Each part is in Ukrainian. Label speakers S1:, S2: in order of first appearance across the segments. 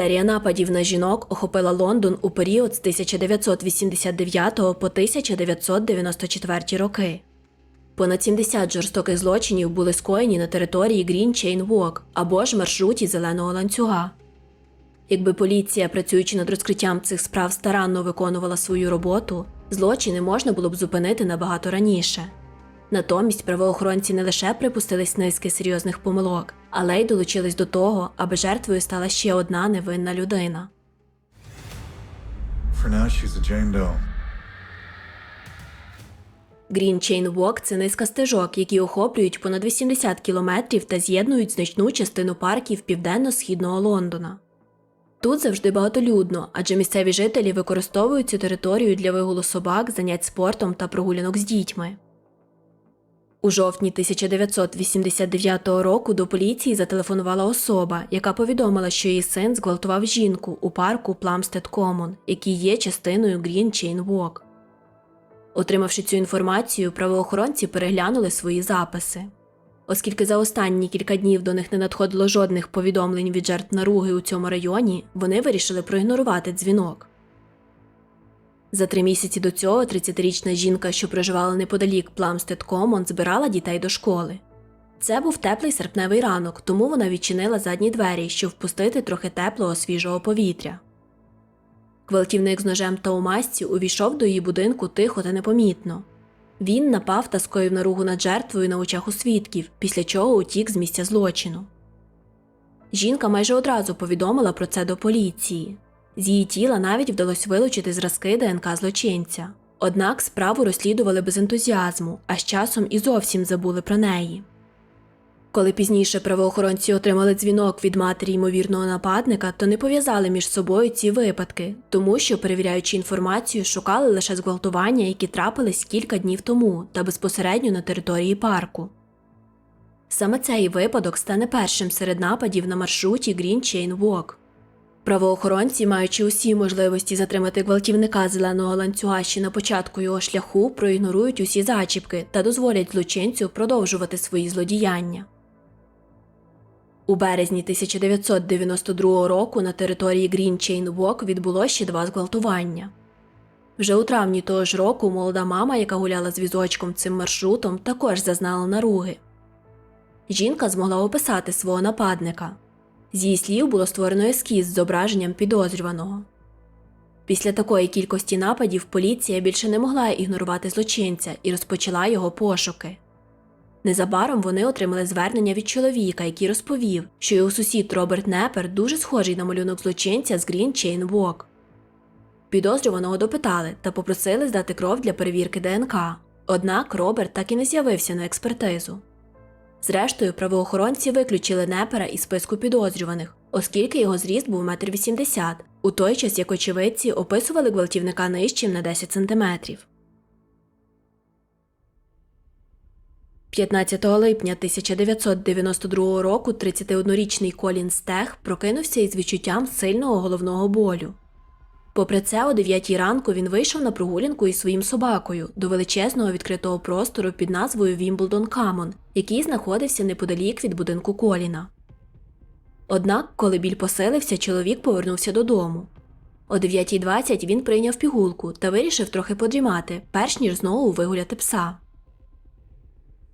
S1: Серія нападів на жінок охопила Лондон у період з 1989 по 1994 роки. Понад 70 жорстоких злочинів були скоєні на території Green Chain Walk або ж маршруті зеленого ланцюга. Якби поліція, працюючи над розкриттям цих справ, старанно виконувала свою роботу, злочини можна було б зупинити набагато раніше. Натомість правоохоронці не лише припустились низки серйозних помилок, але й долучились до того, аби жертвою стала ще одна невинна людина.
S2: For now, she's a Jane Doe.
S1: Green Chain Walk – це низка стежок, які охоплюють понад 80 кілометрів та з'єднують значну частину парків південно-східного Лондона. Тут завжди багатолюдно, адже місцеві жителі використовують цю територію для вигулу собак, занять спортом та прогулянок з дітьми. У жовтні 1989 року до поліції зателефонувала особа, яка повідомила, що її син зґвалтував жінку у парку Пламстед Комон, який є частиною Green Chain Walk. Отримавши цю інформацію, правоохоронці переглянули свої записи. Оскільки за останні кілька днів до них не надходило жодних повідомлень від жертв наруги у цьому районі, вони вирішили проігнорувати дзвінок. За три місяці до цього 30-річна жінка, що проживала неподалік Пламстед Комон, збирала дітей до школи. Це був теплий серпневий ранок, тому вона відчинила задні двері, щоб впустити трохи теплого свіжого повітря. Гвалтівник з ножем та у масці увійшов до її будинку тихо та непомітно. Він напав та скоїв наругу над жертвою на очах у свідків, після чого утік з місця злочину. Жінка майже одразу повідомила про це до поліції. З її тіла навіть вдалося вилучити зразки ДНК злочинця. Однак справу розслідували без ентузіазму, а з часом і зовсім забули про неї. Коли пізніше правоохоронці отримали дзвінок від матері ймовірного нападника, то не пов'язали між собою ці випадки, тому що, перевіряючи інформацію, шукали лише зґвалтування, які трапились кілька днів тому та безпосередньо на території парку. Саме цей випадок стане першим серед нападів на маршруті Green Chain Walk. Правоохоронці, маючи усі можливості затримати гвалтівника зеленого ланцюга ще на початку його шляху, проігнорують усі зачіпки та дозволять злочинцю продовжувати свої злодіяння. У березні 1992 року на території Green Chain Walk відбулося ще два зґвалтування. Вже у травні того ж року молода мама, яка гуляла з візочком цим маршрутом, також зазнала наруги. Жінка змогла описати свого нападника. З її слів було створено ескіз з зображенням підозрюваного. Після такої кількості нападів поліція більше не могла ігнорувати злочинця і розпочала його пошуки. Незабаром вони отримали звернення від чоловіка, який розповів, що його сусід Роберт Непер дуже схожий на малюнок злочинця з Green Chain Walk. Підозрюваного допитали та попросили здати кров для перевірки ДНК. Однак Роберт так і не з'явився на експертизу. Зрештою, правоохоронці виключили Непера із списку підозрюваних, оскільки його зріст був 1,80 м, у той час як очевидці описували гвалтівника нижчим на 10 сантиметрів. 15 липня 1992 року 31-річний Колін Стех прокинувся із відчуттям сильного головного болю. Попри це, о 9 ранку він вийшов на прогулянку із своїм собакою до величезного відкритого простору під назвою Вімблдон Камон, який знаходився неподалік від будинку Коліна. Однак, коли біль посилився, чоловік повернувся додому. О 9.20 він прийняв пігулку та вирішив трохи подрімати, перш ніж знову вигуляти пса.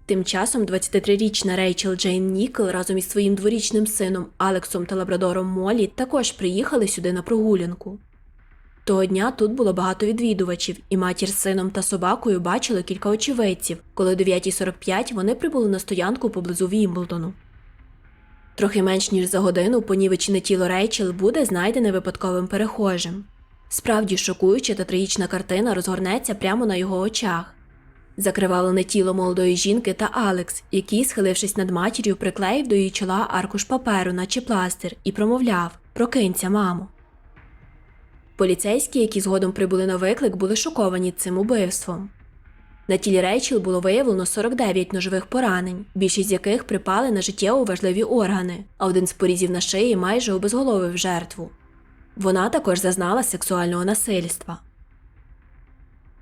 S1: Тим часом 23-річна Рейчел Джейн Нікл разом із своїм дворічним сином Алексом та лабрадором Молі також приїхали сюди на прогулянку. Того дня тут було багато відвідувачів, і матір з сином та собакою бачили кілька очевидців, коли о 9.45 вони прибули на стоянку поблизу Вімблдону. Трохи менш ніж за годину понівечене тіло Рейчел буде знайдене випадковим перехожим. Справді шокуюча та трагічна картина розгорнеться прямо на його очах. Закривалене тіло молодої жінки та Алекс, який, схилившись над матір'ю, приклеїв до її чола аркуш паперу, наче пластир, і промовляв Прокинься, мамо. Поліцейські, які згодом прибули на виклик, були шоковані цим убивством. На тілі Рейчел було виявлено 49 ножових поранень, більшість з яких припали на життєво важливі органи, а один з порізів на шиї майже обезголовив жертву. Вона також зазнала сексуального насильства.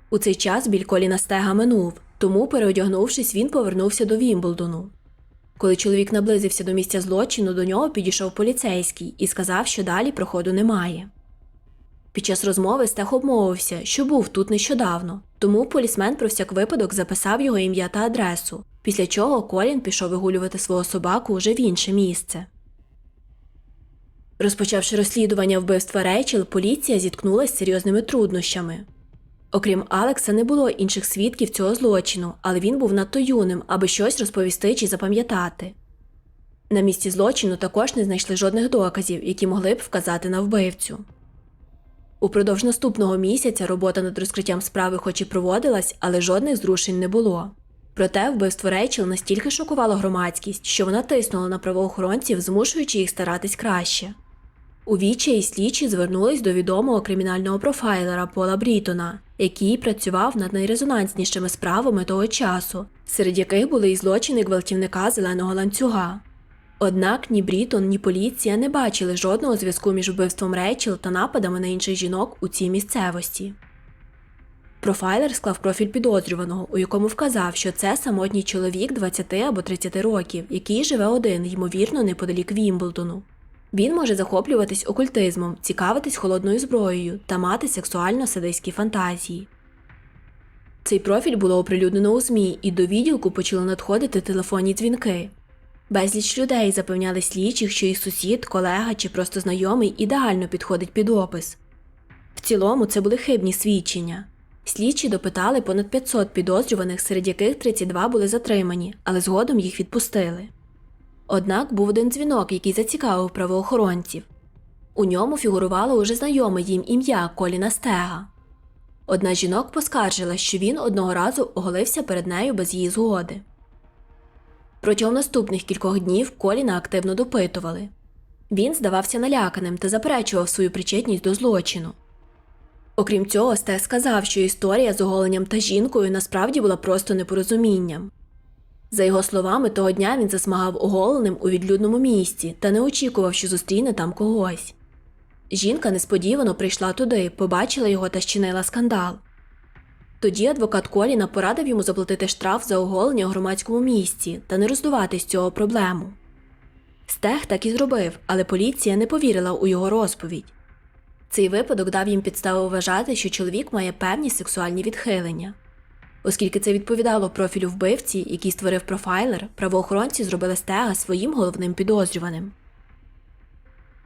S1: У цей час біль коліна стега минув, тому, переодягнувшись, він повернувся до Вімблдону. Коли чоловік наблизився до місця злочину, до нього підійшов поліцейський і сказав, що далі проходу немає. Під час розмови Стех обмовився, що був тут нещодавно, тому полісмен про всяк випадок записав його ім'я та адресу, після чого Колін пішов вигулювати свого собаку уже в інше місце. Розпочавши розслідування вбивства Рейчел, поліція зіткнулася з серйозними труднощами. Окрім Алекса, не було інших свідків цього злочину, але він був надто юним, аби щось розповісти чи запам'ятати. На місці злочину також не знайшли жодних доказів, які могли б вказати на вбивцю. Упродовж наступного місяця робота над розкриттям справи хоч і проводилась, але жодних зрушень не було. Проте вбивство Рейчел настільки шокувало громадськість, що вона тиснула на правоохоронців, змушуючи їх старатись краще. У відчаї слідчі звернулись до відомого кримінального профайлера Пола Брітона, який працював над найрезонанснішими справами того часу, серед яких були і злочини гвалтівника зеленого ланцюга. Однак ні Брітон, ні поліція не бачили жодного зв'язку між вбивством Рейчел та нападами на інших жінок у цій місцевості. Профайлер склав профіль підозрюваного, у якому вказав, що це самотній чоловік 20 або 30 років, який живе один, ймовірно, неподалік Вімблдону. Він може захоплюватись окультизмом, цікавитись холодною зброєю та мати сексуально-садистські фантазії. Цей профіль було оприлюднено у ЗМІ, і до відділку почали надходити телефонні дзвінки. Безліч людей запевняли слідчих, що їх сусід, колега чи просто знайомий ідеально підходить під опис. В цілому це були хибні свідчення. Слідчі допитали понад 500 підозрюваних, серед яких 32 були затримані, але згодом їх відпустили. Однак був один дзвінок, який зацікавив правоохоронців. У ньому фігурувало уже знайоме їм ім'я Коліна Стега. Одна жінок поскаржила, що він одного разу оголився перед нею без її згоди. Протягом наступних кількох днів Коліна активно допитували. Він здавався наляканим та заперечував свою причетність до злочину. Окрім цього, Стег сказав, що історія з оголенням та жінкою насправді була просто непорозумінням. За його словами, того дня він засмагав оголеним у відлюдному місці та не очікував, що зустріне там когось. Жінка несподівано прийшла туди, побачила його та щинила скандал. Тоді адвокат Коліна порадив йому заплатити штраф за оголення у громадському місці та не роздувати з цього проблему. Стег так і зробив, але поліція не повірила у його розповідь. Цей випадок дав їм підставу вважати, що чоловік має певні сексуальні відхилення. Оскільки це відповідало профілю вбивці, який створив профайлер, правоохоронці зробили стега своїм головним підозрюваним.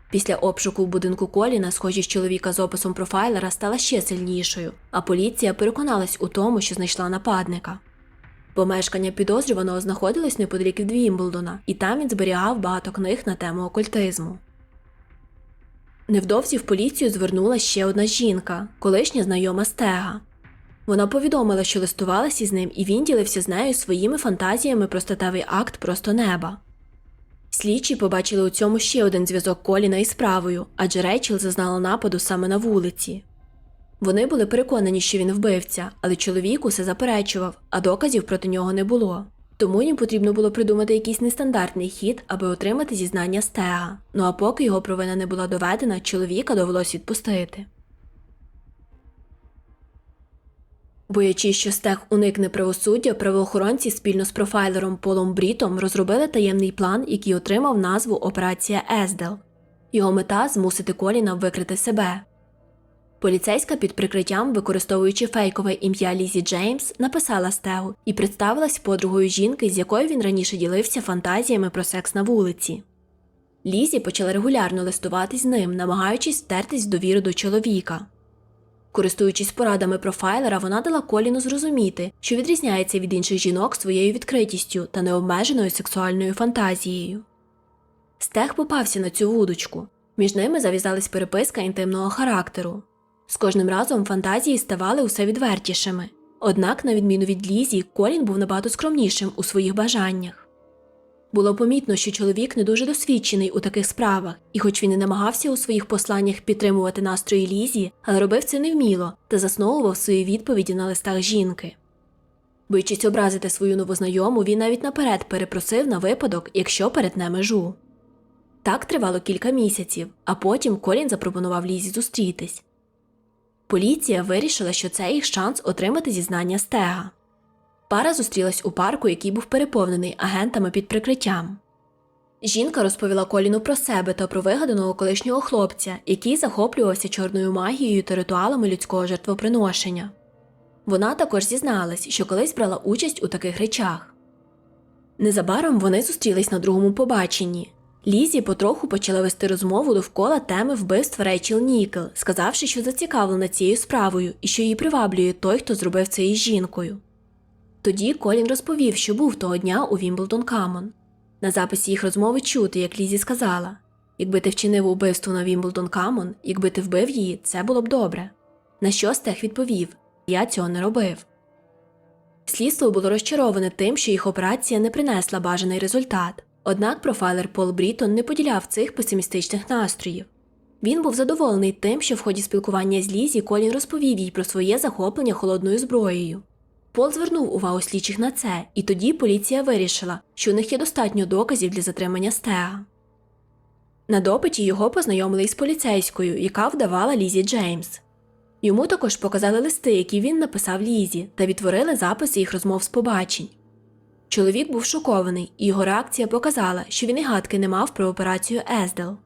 S1: Після обшуку в будинку Коліна схожість чоловіка з описом профайлера стала ще сильнішою, а поліція переконалась у тому, що знайшла нападника. Помешкання підозрюваного знаходилось неподалік від Вімблдона, і там він зберігав багато книг на тему окультизму. Невдовзі в поліцію звернулася ще одна жінка, колишня знайома Стега. Вона повідомила, що листувалася із ним, і він ділився з нею своїми фантазіями про статевий акт просто неба. Слідчі побачили у цьому ще один зв'язок Коліна із справою, адже Рейчел зазнала нападу саме на вулиці. Вони були переконані, що він вбивця, але чоловік усе заперечував, а доказів проти нього не було. Тому їм потрібно було придумати якийсь нестандартний хід, аби отримати зізнання стега. Ну а поки його провина не була доведена, чоловіка довелось відпустити. Боячись, що стег уникне правосуддя, правоохоронці спільно з профайлером Полом Брітом розробили таємний план, який отримав назву Операція Ездел. Його мета змусити Коліна викрити себе. Поліцейська під прикриттям, використовуючи фейкове ім'я Лізі Джеймс, написала стегу і представилась подругою жінки, з якою він раніше ділився фантазіями про секс на вулиці. Лізі почала регулярно листуватись з ним, намагаючись втертись в довіру до чоловіка. Користуючись порадами профайлера, вона дала Коліну зрозуміти, що відрізняється від інших жінок своєю відкритістю та необмеженою сексуальною фантазією. Стег попався на цю вудочку. Між ними зав'язалась переписка інтимного характеру. З кожним разом фантазії ставали усе відвертішими. Однак, на відміну від Лізі, Колін був набагато скромнішим у своїх бажаннях. Було помітно, що чоловік не дуже досвідчений у таких справах, і, хоч він і намагався у своїх посланнях підтримувати настрої Лізі, але робив це невміло та засновував свої відповіді на листах жінки. Боючись образити свою новознайому, він навіть наперед перепросив на випадок, якщо перетне межу. Так тривало кілька місяців, а потім Колін запропонував Лізі зустрітись. Поліція вирішила, що це їх шанс отримати зізнання стега. Пара зустрілась у парку, який був переповнений агентами під прикриттям. Жінка розповіла Коліну про себе та про вигаданого колишнього хлопця, який захоплювався чорною магією та ритуалами людського жертвоприношення. Вона також зізналась, що колись брала участь у таких речах. Незабаром вони зустрілись на другому побаченні. Лізі потроху почала вести розмову довкола теми вбивств Рейчел Нікел, сказавши, що зацікавлена цією справою і що її приваблює той, хто зробив це із жінкою. Тоді Колін розповів, що був того дня у Вімблдон Камон. На записі їх розмови чути, як Лізі сказала: якби ти вчинив убивство на Вімблдон Камон, якби ти вбив її, це було б добре. На що Стех відповів: Я цього не робив. Слідство було розчароване тим, що їх операція не принесла бажаний результат. Однак профайлер Пол Брітон не поділяв цих песимістичних настроїв. Він був задоволений тим, що в ході спілкування з Лізі Колін розповів їй про своє захоплення холодною зброєю. Пол звернув увагу слідчих на це, і тоді поліція вирішила, що у них є достатньо доказів для затримання Стега. На допиті його познайомили із поліцейською, яка вдавала Лізі Джеймс. Йому також показали листи, які він написав Лізі, та відтворили записи їх розмов з побачень. Чоловік був шокований, і його реакція показала, що він і гадки не мав про операцію Ездел.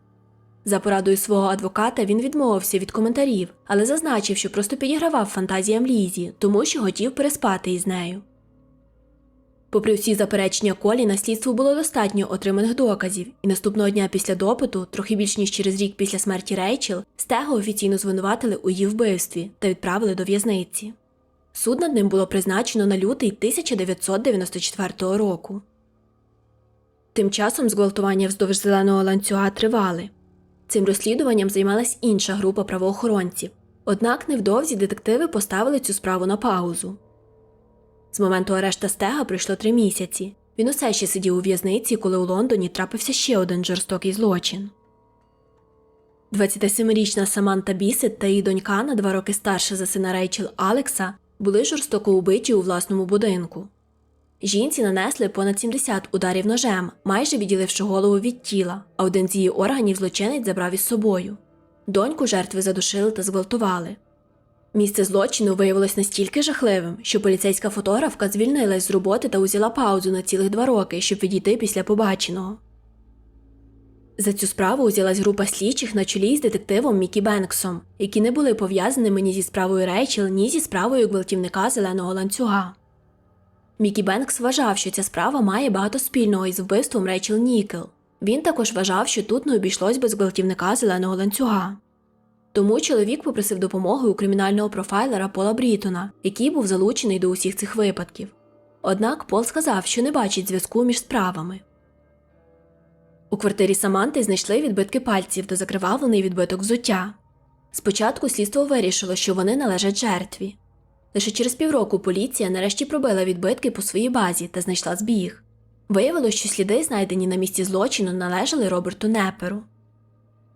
S1: За порадою свого адвоката він відмовився від коментарів, але зазначив, що просто підігравав фантазіям Лізі, тому що хотів переспати із нею. Попри всі заперечення Колі, на слідству було достатньо отриманих доказів, і наступного дня після допиту, трохи більш ніж через рік після смерті Рейчел, Стего офіційно звинуватили у її вбивстві та відправили до в'язниці. Суд над ним було призначено на лютий 1994 року. Тим часом зґвалтування вздовж зеленого ланцюга тривали. Цим розслідуванням займалась інша група правоохоронців, однак невдовзі детективи поставили цю справу на паузу. З моменту арешта стега пройшло три місяці. Він усе ще сидів у в'язниці, коли у Лондоні трапився ще один жорстокий злочин. 27-річна Саманта Бісет та її донька на два роки старша за сина Рейчел Алекса були жорстоко убиті у власному будинку. Жінці нанесли понад 70 ударів ножем, майже відділивши голову від тіла, а один з її органів злочинець забрав із собою. Доньку жертви задушили та зґвалтували. Місце злочину виявилось настільки жахливим, що поліцейська фотографка звільнилась з роботи та узяла паузу на цілих два роки, щоб відійти після побаченого. За цю справу узялась група слідчих на чолі з детективом Мікі Бенксом, які не були пов'язаними ні зі справою Рейчел, ні зі справою гвалтівника зеленого ланцюга. Мікі Бенкс вважав, що ця справа має багато спільного із вбивством Рейчел Нікел. Він також вважав, що тут не обійшлось без гвалтівника зеленого ланцюга. Тому чоловік попросив допомоги у кримінального профайлера Пола Брітона, який був залучений до усіх цих випадків. Однак Пол сказав, що не бачить зв'язку між справами. У квартирі Саманти знайшли відбитки пальців та закривавлений відбиток взуття. Спочатку слідство вирішило, що вони належать жертві. Лише через півроку поліція нарешті пробила відбитки по своїй базі та знайшла збіг. Виявилось, що сліди, знайдені на місці злочину, належали Роберту Неперу.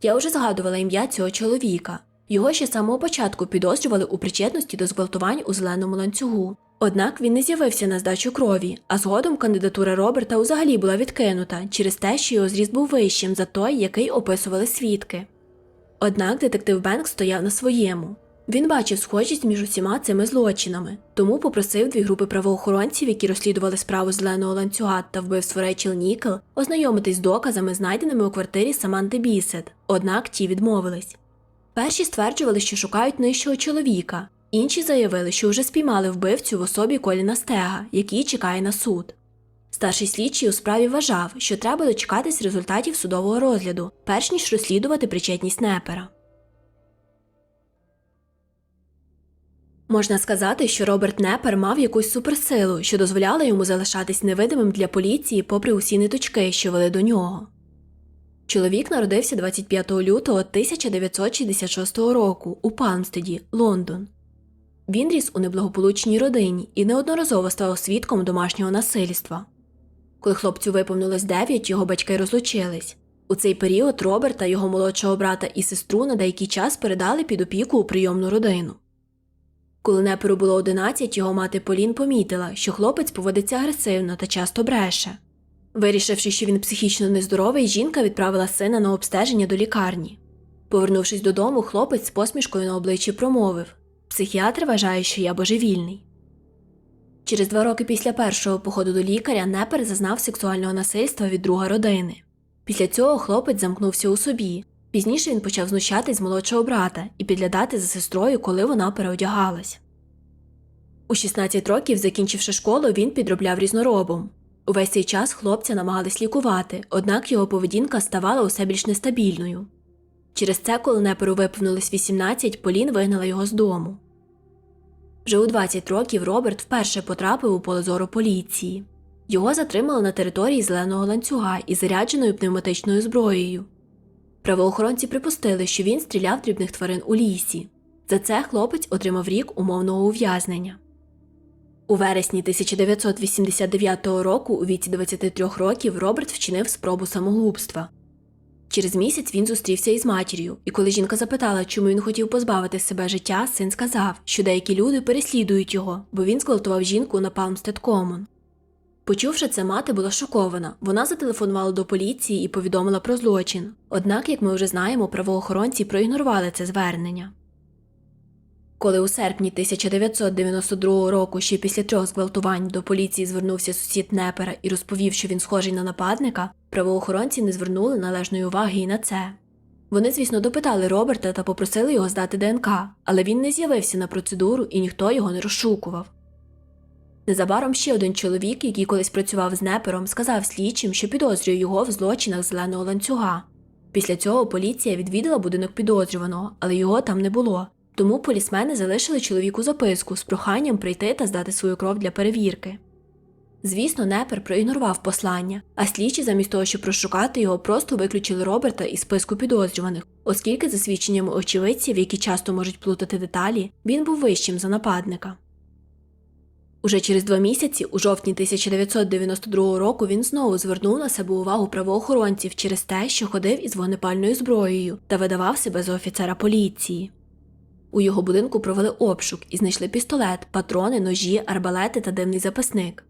S1: Я вже згадувала ім'я цього чоловіка. Його ще з самого початку підозрювали у причетності до зґвалтувань у зеленому ланцюгу. Однак він не з'явився на здачу крові, а згодом кандидатура Роберта взагалі була відкинута через те, що його зріст був вищим за той, який описували свідки. Однак детектив Бенк стояв на своєму. Він бачив схожість між усіма цими злочинами, тому попросив дві групи правоохоронців, які розслідували справу зеленого ланцюга та вбивство Рейчел Нікел, ознайомитись з доказами, знайденими у квартирі Саманти Бісет, однак ті відмовились. Перші стверджували, що шукають нижчого чоловіка, інші заявили, що вже спіймали вбивцю в особі Коліна Стега, який чекає на суд. Старший слідчий у справі вважав, що треба дочекатись результатів судового розгляду, перш ніж розслідувати причетність Непера. Можна сказати, що Роберт Непер мав якусь суперсилу, що дозволяла йому залишатись невидимим для поліції попри усі ниточки, що вели до нього. Чоловік народився 25 лютого 1966 року у Палмстеді, Лондон. Він ріс у неблагополучній родині і неодноразово став свідком домашнього насильства. Коли хлопцю виповнилось 9, його батьки розлучились. У цей період Роберта, його молодшого брата і сестру на деякий час передали під опіку у прийомну родину. Коли неперу було 11, його мати Полін помітила, що хлопець поводиться агресивно та часто бреше. Вирішивши, що він психічно нездоровий, жінка відправила сина на обстеження до лікарні. Повернувшись додому, хлопець з посмішкою на обличчі промовив Психіатр вважає, що я божевільний. Через два роки після першого походу до лікаря Непер зазнав сексуального насильства від друга родини. Після цього хлопець замкнувся у собі. Пізніше він почав знущатись з молодшого брата і підглядати за сестрою, коли вона переодягалась. У 16 років, закінчивши школу, він підробляв різноробом. Увесь цей час хлопця намагались лікувати, однак його поведінка ставала усе більш нестабільною. Через це, коли Неперу виповнилось 18, Полін вигнала його з дому. Вже у 20 років Роберт вперше потрапив у поле зору поліції. Його затримали на території зеленого ланцюга із зарядженою пневматичною зброєю. Правоохоронці припустили, що він стріляв дрібних тварин у лісі. За це хлопець отримав рік умовного ув'язнення. У вересні 1989 року, у віці 23 років, Роберт вчинив спробу самогубства. Через місяць він зустрівся із матір'ю, і коли жінка запитала, чому він хотів позбавити себе життя, син сказав, що деякі люди переслідують його, бо він зґвалтував жінку на Палмстед Комон. Почувши це, мати була шокована. Вона зателефонувала до поліції і повідомила про злочин. Однак, як ми вже знаємо, правоохоронці проігнорували це звернення. Коли у серпні 1992 року, ще після трьох зґвалтувань, до поліції звернувся сусід Непера і розповів, що він схожий на нападника, правоохоронці не звернули належної уваги і на це. Вони, звісно, допитали Роберта та попросили його здати ДНК, але він не з'явився на процедуру і ніхто його не розшукував. Незабаром ще один чоловік, який колись працював з Непером, сказав слідчим, що підозрює його в злочинах зеленого ланцюга. Після цього поліція відвідала будинок підозрюваного, але його там не було. Тому полісмени залишили чоловіку записку з проханням прийти та здати свою кров для перевірки. Звісно, Непер проігнорував послання, а слідчі, замість того, щоб розшукати його, просто виключили Роберта із списку підозрюваних, оскільки, за свідченнями очевидців, які часто можуть плутати деталі, він був вищим за нападника. Уже через два місяці, у жовтні 1992 року, він знову звернув на себе увагу правоохоронців через те, що ходив із вогнепальною зброєю та видавав себе за офіцера поліції. У його будинку провели обшук і знайшли пістолет, патрони, ножі, арбалети та димний записник.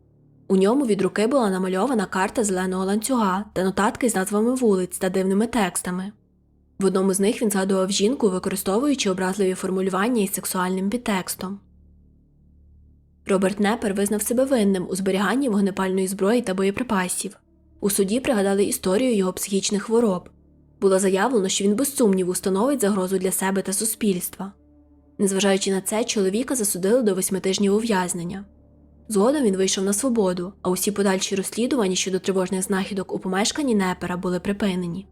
S1: У ньому від руки була намальована карта зеленого ланцюга та нотатки з назвами вулиць та дивними текстами. В одному з них він згадував жінку, використовуючи образливі формулювання із сексуальним підтекстом. Роберт Непер визнав себе винним у зберіганні вогнепальної зброї та боєприпасів. У суді пригадали історію його психічних хвороб. Було заявлено, що він без сумніву становить загрозу для себе та суспільства. Незважаючи на це, чоловіка засудили до восьми тижнів ув'язнення. Згодом він вийшов на свободу, а усі подальші розслідування щодо тривожних знахідок у помешканні Непера були припинені.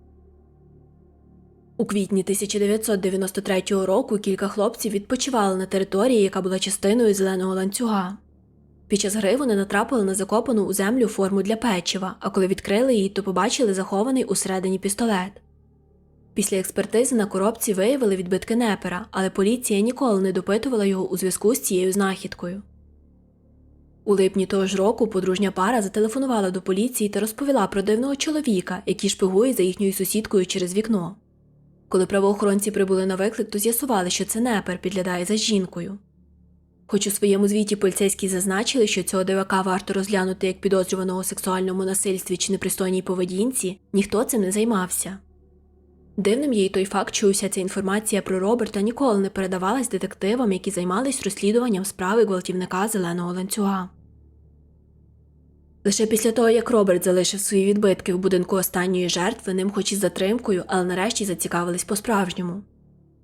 S1: У квітні 1993 року кілька хлопців відпочивали на території, яка була частиною зеленого ланцюга. Під час гри вони натрапили на закопану у землю форму для печива, а коли відкрили її, то побачили захований усередині пістолет. Після експертизи на коробці виявили відбитки непера, але поліція ніколи не допитувала його у зв'язку з цією знахідкою. У липні того ж року подружня пара зателефонувала до поліції та розповіла про дивного чоловіка, який шпигує за їхньою сусідкою через вікно. Коли правоохоронці прибули на виклик, то з'ясували, що це непер підглядає за жінкою. Хоч у своєму звіті поліцейські зазначили, що цього дивака варто розглянути як підозрюваного у сексуальному насильстві чи непристойній поведінці, ніхто цим не займався. Дивним є й той факт, що уся ця інформація про Роберта ніколи не передавалась детективам, які займались розслідуванням справи гвалтівника зеленого ланцюга. Лише після того, як Роберт залишив свої відбитки в будинку останньої жертви, ним хоч із затримкою, але нарешті зацікавились по-справжньому.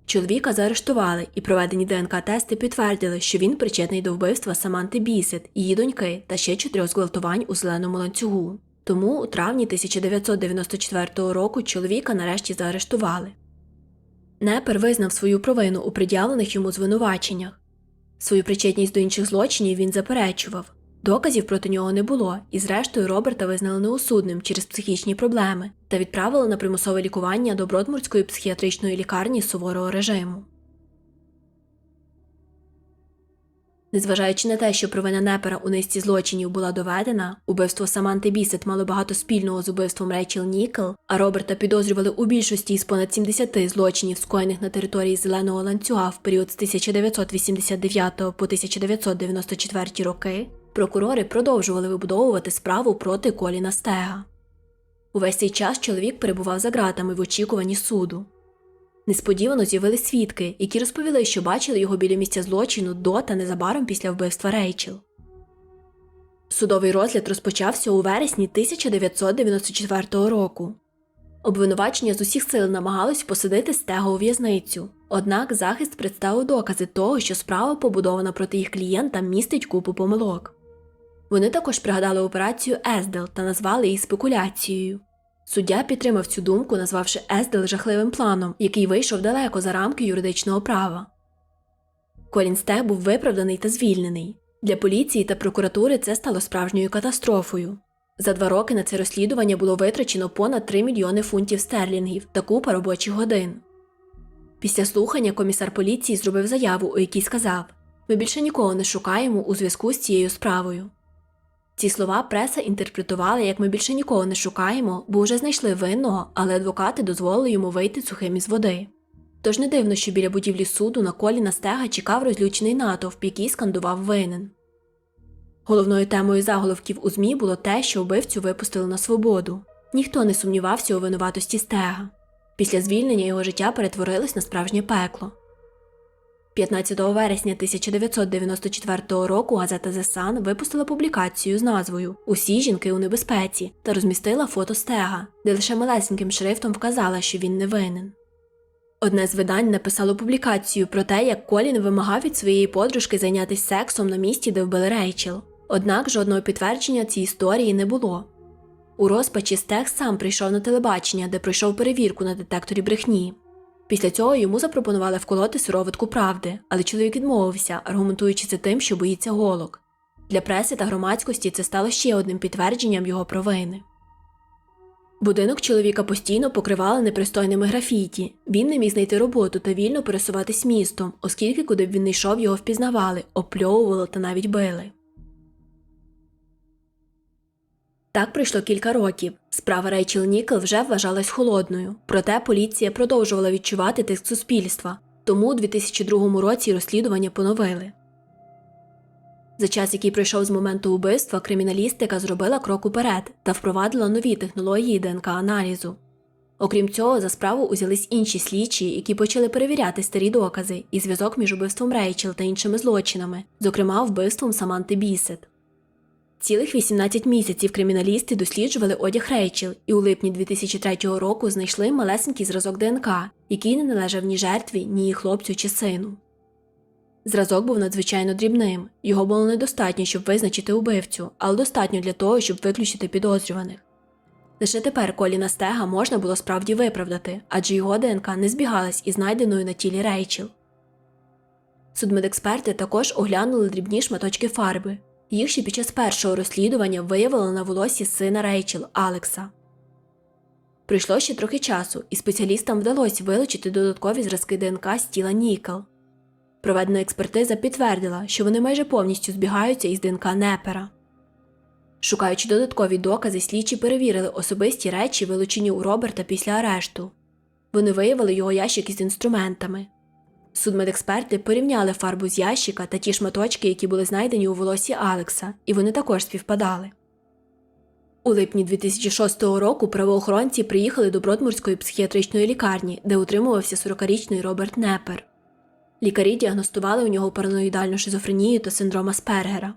S1: Чоловіка заарештували і проведені ДНК-тести підтвердили, що він причетний до вбивства Саманти Бісет, її доньки та ще чотирьох зґвалтувань у зеленому ланцюгу. Тому у травні 1994 року чоловіка нарешті заарештували. Непер визнав свою провину у пред'явлених йому звинуваченнях. Свою причетність до інших злочинів він заперечував. Доказів проти нього не було, і зрештою Роберта визнали неосудним через психічні проблеми та відправили на примусове лікування до Бродмурської психіатричної лікарні суворого режиму. Незважаючи на те, що провина Непера у низці злочинів була доведена, убивство Саманти Бісет мало багато спільного з убивством Рейчел Нікел, а Роберта підозрювали у більшості із понад 70 злочинів, скоєних на території зеленого ланцюга в період з 1989 по 1994 роки. Прокурори продовжували вибудовувати справу проти Коліна Стега. Увесь цей час чоловік перебував за ґратами в очікуванні суду. Несподівано з'явились свідки, які розповіли, що бачили його біля місця злочину до та незабаром після вбивства Рейчел. Судовий розгляд розпочався у вересні 1994 року. Обвинувачення з усіх сил намагалось посадити стего у в'язницю. Однак захист представив докази того, що справа побудована проти їх клієнта містить купу помилок. Вони також пригадали операцію Ездел та назвали її спекуляцією. Суддя підтримав цю думку, назвавши Ездел жахливим планом, який вийшов далеко за рамки юридичного права. Колін Стег був виправданий та звільнений. Для поліції та прокуратури це стало справжньою катастрофою. За два роки на це розслідування було витрачено понад 3 мільйони фунтів стерлінгів та купа робочих годин. Після слухання комісар поліції зробив заяву, у якій сказав: Ми більше нікого не шукаємо у зв'язку з цією справою. Ці слова преса інтерпретувала, як ми більше нікого не шукаємо, бо вже знайшли винного, але адвокати дозволили йому вийти сухим із води. Тож не дивно, що біля будівлі суду на колі на стега чекав розлючений натовп, який скандував винен. Головною темою заголовків у ЗМІ було те, що вбивцю випустили на свободу. Ніхто не сумнівався у винуватості стега. Після звільнення його життя перетворилось на справжнє пекло. 15 вересня 1994 року газета The Sun випустила публікацію з назвою Усі жінки у небезпеці та розмістила фото стега, де лише малесеньким шрифтом вказала, що він не винен. Одне з видань написало публікацію про те, як Колін вимагав від своєї подружки зайнятися сексом на місці, де вбили Рейчел. Однак жодного підтвердження цій історії не було. У розпачі Стег сам прийшов на телебачення, де пройшов перевірку на детекторі брехні. Після цього йому запропонували вколоти сироватку правди, але чоловік відмовився, аргументуючи це тим, що боїться голок. Для преси та громадськості це стало ще одним підтвердженням його провини. Будинок чоловіка постійно покривали непристойними графіті. Він не міг знайти роботу та вільно пересуватись містом, оскільки куди б він не йшов, його впізнавали, опльовували та навіть били. Так пройшло кілька років. Справа Рейчел Нікл вже вважалась холодною, проте поліція продовжувала відчувати тиск суспільства, тому у 2002 році розслідування поновили. За час, який пройшов з моменту убивства, криміналістика зробила крок уперед та впровадила нові технології ДНК-аналізу. Окрім цього, за справу узялись інші слідчі, які почали перевіряти старі докази і зв'язок між убивством Рейчел та іншими злочинами, зокрема вбивством Саманти Бісет. Цілих 18 місяців криміналісти досліджували одяг Рейчел і у липні 2003 року знайшли малесенький зразок ДНК, який не належав ні жертві, ні її хлопцю чи сину. Зразок був надзвичайно дрібним, його було недостатньо, щоб визначити убивцю, але достатньо для того, щоб виключити підозрюваних. Лише тепер Коліна Стега можна було справді виправдати, адже його ДНК не збігалась із знайденою на тілі Рейчел. Судмедексперти також оглянули дрібні шматочки фарби. Їх ще під час першого розслідування виявили на волосі сина Рейчел Алекса. Пройшло ще трохи часу, і спеціалістам вдалося вилучити додаткові зразки ДНК з тіла Нікел. Проведена експертиза підтвердила, що вони майже повністю збігаються із ДНК Непера. Шукаючи додаткові докази, слідчі перевірили особисті речі, вилучені у Роберта після арешту. Вони виявили його ящик із інструментами. Судмедексперти порівняли фарбу з ящика та ті шматочки, які були знайдені у волосі Алекса, і вони також співпадали. У липні 2006 року правоохоронці приїхали до Бродмурської психіатричної лікарні, де утримувався 40-річний Роберт Непер. Лікарі діагностували у нього параноїдальну шизофренію та синдром Аспергера.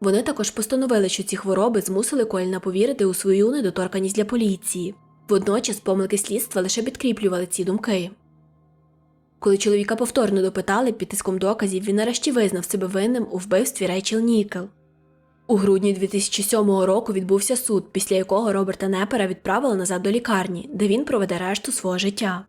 S1: Вони також постановили, що ці хвороби змусили Коліна повірити у свою недоторканість для поліції. Водночас помилки слідства лише підкріплювали ці думки. Коли чоловіка повторно допитали під тиском доказів, він нарешті визнав себе винним у вбивстві Рейчел Нікел. У грудні 2007 року відбувся суд, після якого Роберта Непера відправили назад до лікарні, де він проведе решту свого життя.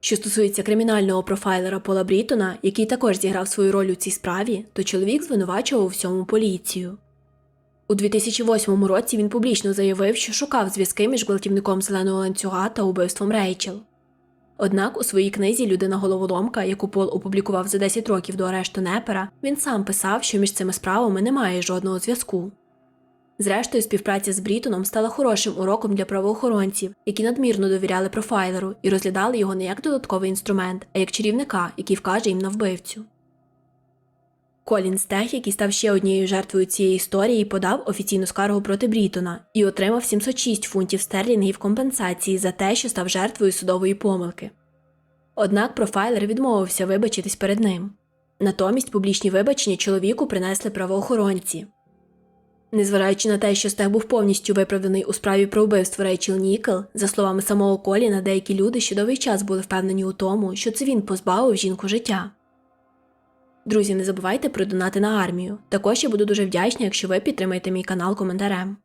S1: Що стосується кримінального профайлера Пола Брітона, який також зіграв свою роль у цій справі, то чоловік звинувачував у всьому поліцію. У 2008 році він публічно заявив, що шукав зв'язки між гвалтівником зеленого ланцюга та убивством Рейчел. Однак у своїй книзі Людина головоломка, яку Пол опублікував за 10 років до арешту Непера, він сам писав, що між цими справами немає жодного зв'язку. Зрештою, співпраця з Брітоном стала хорошим уроком для правоохоронців, які надмірно довіряли профайлеру і розглядали його не як додатковий інструмент, а як чарівника, який вкаже їм на вбивцю. Колін Стех, який став ще однією жертвою цієї історії, подав офіційну скаргу проти Брітона і отримав 706 фунтів стерлінгів компенсації за те, що став жертвою судової помилки. Однак профайлер відмовився вибачитись перед ним. Натомість публічні вибачення чоловіку принесли правоохоронці. Незважаючи на те, що Стех був повністю виправданий у справі про вбивство Рейчел Нікел, за словами самого Коліна, деякі люди ще довгий час були впевнені у тому, що це він позбавив жінку життя. Друзі, не забувайте про донати на армію. Також я буду дуже вдячна, якщо ви підтримаєте мій канал коментарем.